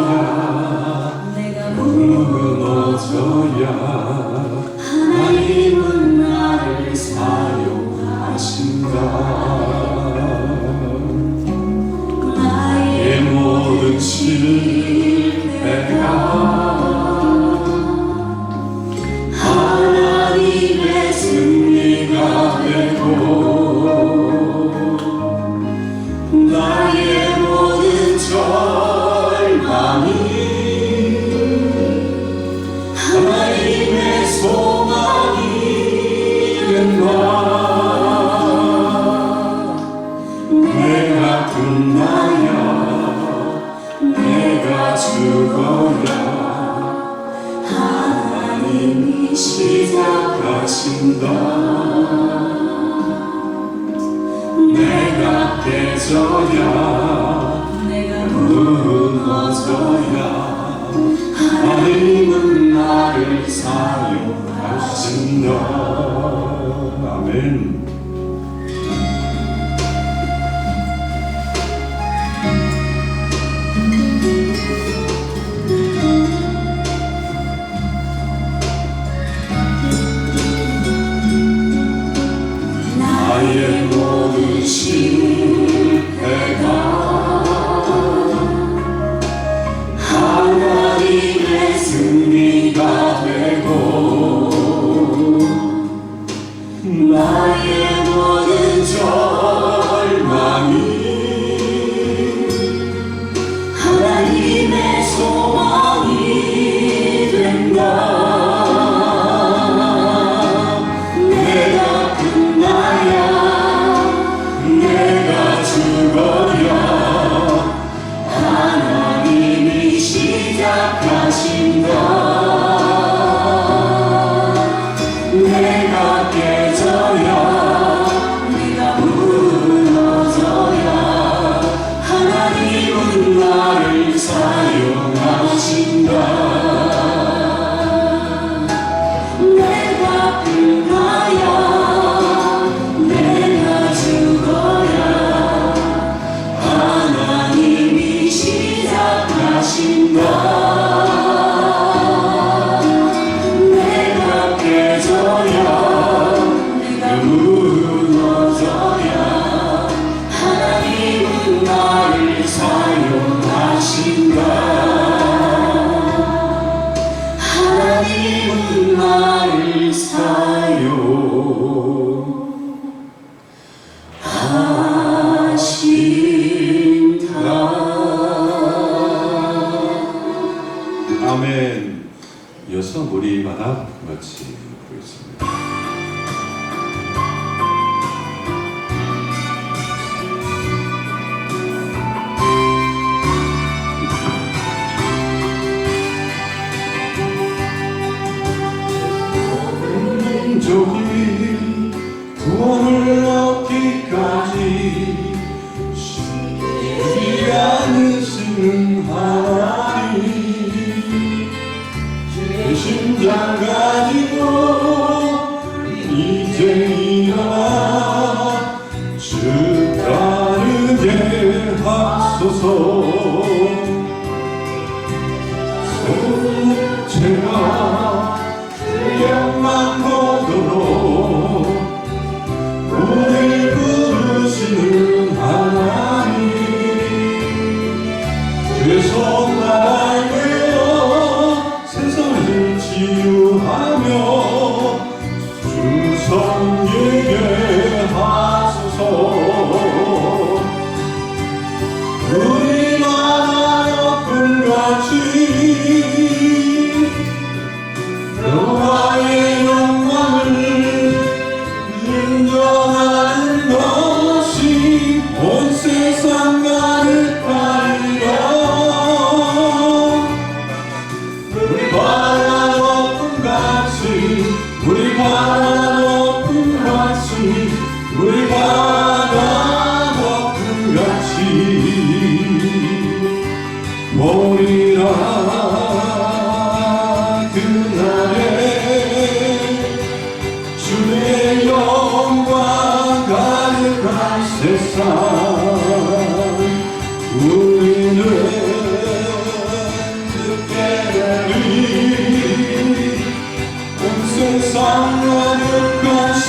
어야 내가 무너져야. 시작하신다. 내가 깨져야 무너져야 하나님은 나를 사용하신다. 아멘. We want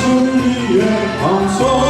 승리의 방송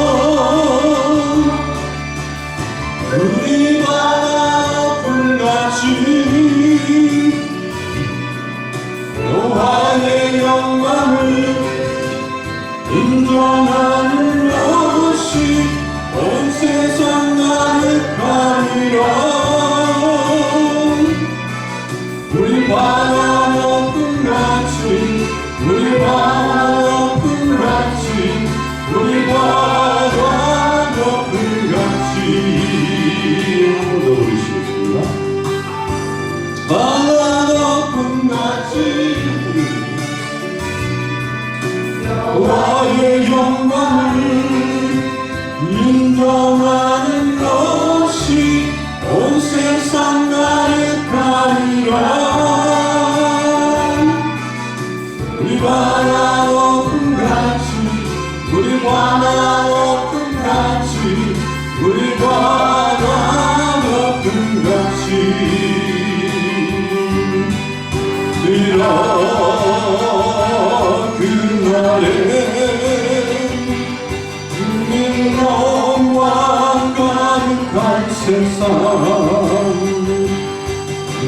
세상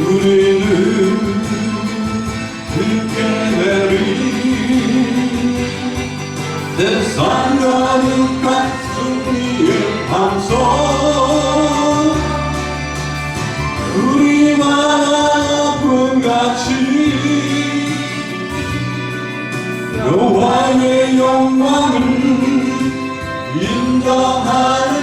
우리는 내린 세상 가득한 승리의 방송 우리만 아픈 같이 여호와의 영광을 인정하는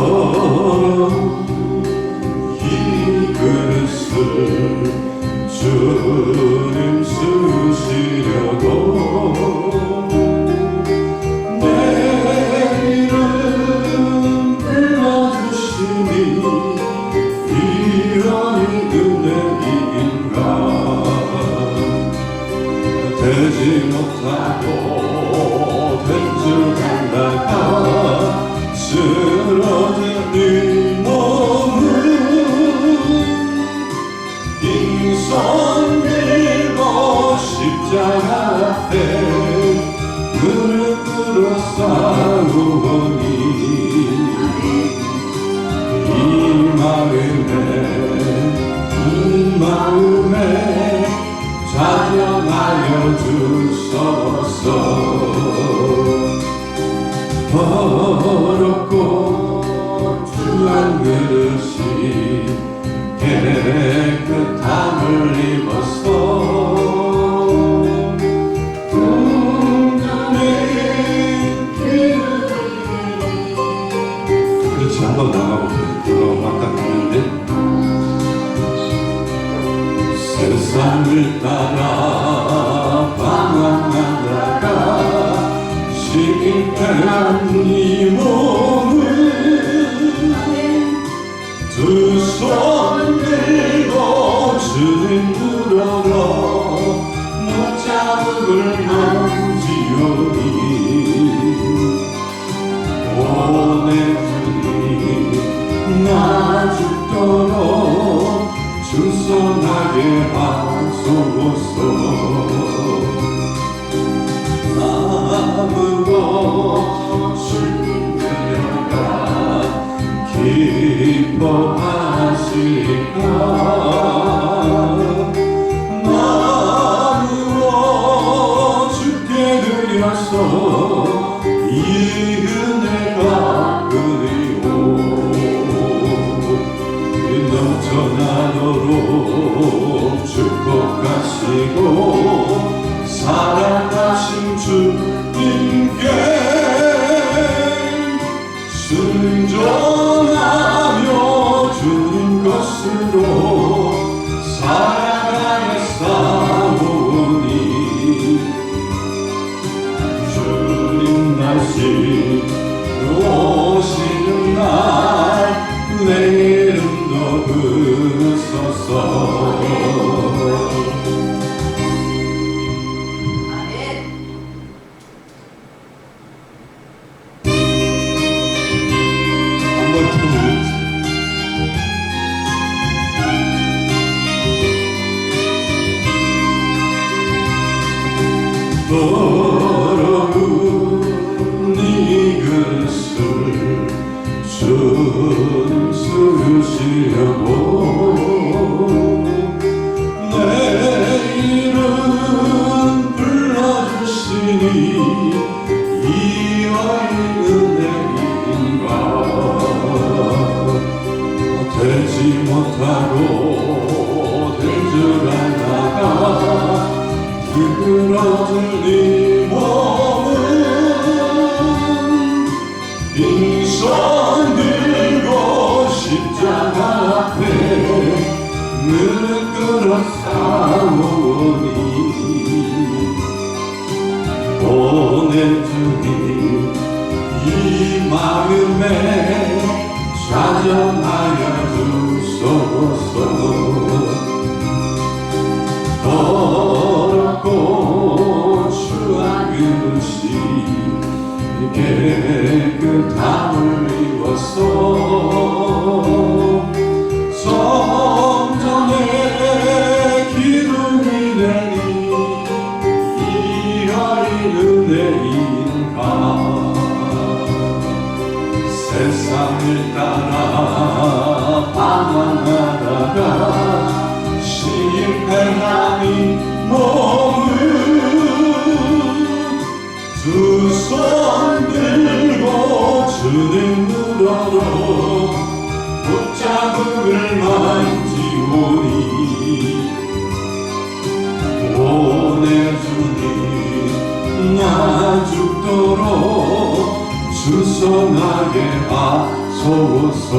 이 깨끗함을 입었어. 그렇지 한번 나가보세요 왔다 갔는데. 세상을 따라 방황하다가 실패한 이 몸을 두손 그는 불어가 못잡을 만지오니. 원했으니 나 죽도록 충성하게 하소서 마음으로 주님과 기뻐하시오 물끄러 싸우니 오늘 주님 이 마음에 사정하여 주소서. 더럽고 추한 그릇이 깨끗함을 입었소. 온전하게 하소서.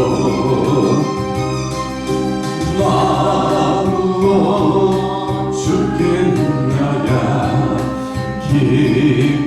마음으로 주께 나야 기뻐하시나